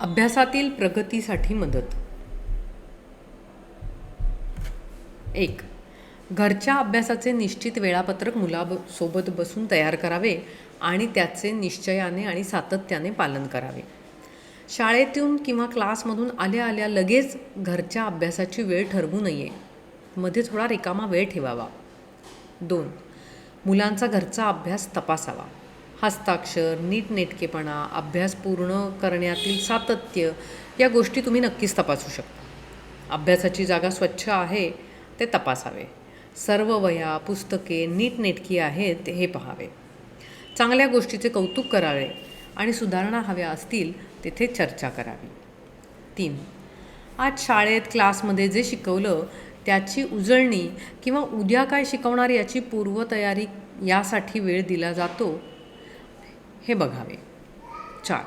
अभ्यासातील प्रगतीसाठी मदत. एक घरच्या अभ्यासाचे निश्चित वेळापत्रक मुलासोबत बसून तयार करावे आणि त्याचे निश्चयाने आणि सातत्याने पालन करावे. शाळेतून किंवा क्लासमधून आल्या आल्या लगेच घरच्या अभ्यासाची वेळ ठरवू नये. मध्ये थोडा रिकामा वेळ ठेवावा. दोन मुलांचा घरचा अभ्यास तपासावा. हस्ताक्षर नीटनेटकेपणा अभ्यास पूर्ण करण्यातील सातत्य या गोष्टी तुम्ही नक्कीच तपासू शकता. अभ्यासाची जागा स्वच्छ आहे ते तपासावे. सर्व वया पुस्तके नीटनेटकी आहेत हे पहावे. चांगल्या गोष्टीचे कौतुक करावे आणि सुधारणा हव्या असतील तेथे चर्चा करावी. तीन. आज शाळेत क्लासमध्ये जे शिकवलं त्याची उजळणी किंवा उद्या काय शिकवणार याची पूर्वतयारी यासाठी वेळ दिला जातो हे बघावे. चार.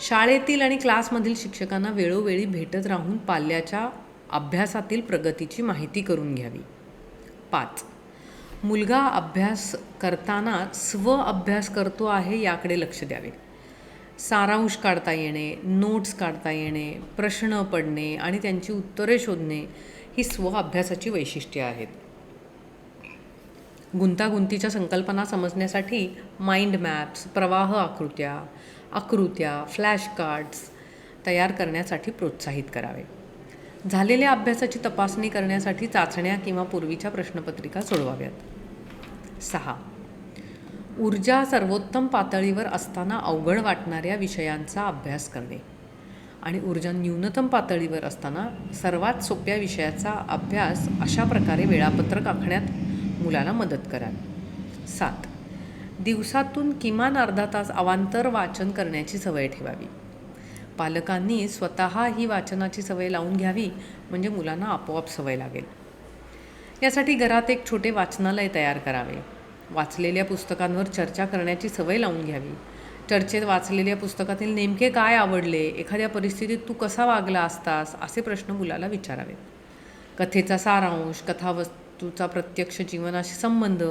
शाळेतील आणि क्लासमधील शिक्षकांना वेळोवेळी भेटत राहून पाल्याच्या अभ्यासातील प्रगतीची माहिती करून घ्यावी. पाच. मुलगा अभ्यास करताना स्व अभ्यास करतो आहे याकडे लक्ष द्यावे. सारांश काढता येणे नोट्स काढता येणे प्रश्न पडणे आणि त्यांची उत्तरे शोधणे ही स्व अभ्यासाची वैशिष्ट्ये आहेत. गुंतागुंतीच्या संकल्पना समजण्यासाठी माइंड मॅप्स प्रवाह आकृत्या आकृत्या फ्लॅश कार्ड्स तयार करण्यासाठी प्रोत्साहित करावे. झालेल्या अभ्यासाची तपासणी करण्यासाठी चाचण्या किंवा पूर्वीच्या प्रश्नपत्रिका सोडवाव्यात. सहा. ऊर्जा सर्वोत्तम पातळीवर असताना अवघड वाटणाऱ्या विषयांचा अभ्यास करणे आणि ऊर्जा न्यूनतम पातळीवर असताना सर्वात सोप्या विषयाचा अभ्यास अशा प्रकारे वेळापत्रक आखण्यात मुलाला मदत करावी सात. दिवसातून किमान अर्धा तास अवांतर वाचन करण्याची सवय ठेवावी. पालकांनी स्वतः ही वाचनाची सवय लावून घ्यावी म्हणजे मुलांना आपोआप सवय लागेल. यासाठी घरात एक छोटे वाचनालय तयार करावे. वाचलेल्या पुस्तकांवर चर्चा करण्याची सवय लावून घ्यावी. चर्चेत वाचलेल्या पुस्तकातील नेमके काय आवडले एखाद्या परिस्थितीत तू कसा वागला असतास असे प्रश्न मुलाला विचारावेत. कथेचा सारांश तुझा प्रत्यक्ष जीवनाशी संबंध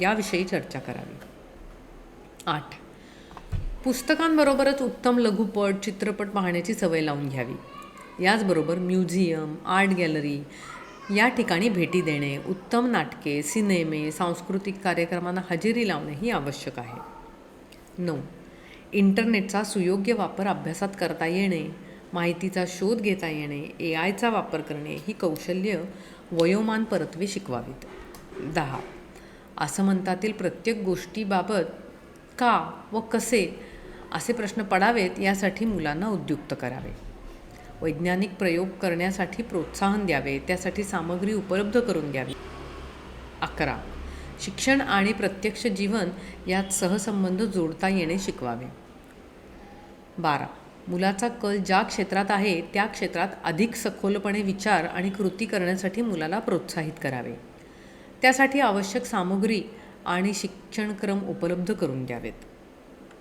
याविषयी चर्चा करावी. आठ. पुस्तकांबरोबरच उत्तम लघुपट चित्रपट पाहण्याची सवय लावून घ्यावी. याचबरोबर म्युझियम आर्ट गॅलरी या ठिकाणी भेटी देणे उत्तम नाटके सिनेमे सांस्कृतिक कार्यक्रमांना हजेरी लावणे ही आवश्यक आहे. नऊ. इंटरनेटचा सुयोग्य वापर अभ्यासात करता येणे माहितीचा शोध घेता येणे ए आयचा वापर करणे ही कौशल्य वयोमान परत्वे शिकवावीत. दहा. असमंतातील प्रत्येक गोष्टीबाबत का व कसे असे प्रश्न पडावेत यासाठी मुलांना उद्युक्त करावे. वैज्ञानिक प्रयोग करण्यासाठी प्रोत्साहन द्यावे त्यासाठी सामग्री उपलब्ध करून द्यावी. अकरा. शिक्षण आणि प्रत्यक्ष जीवन यात सहसंबंध जोडता येणे शिकवावे. बारा. मुलाचा कल ज्या क्षेत्रात आहे त्या क्षेत्रात अधिक सखोलपणे विचार आणि कृती करण्यासाठी मुलाला प्रोत्साहित करावे. त्यासाठी आवश्यक सामुग्री आणि शिक्षणक्रम उपलब्ध करून द्यावेत.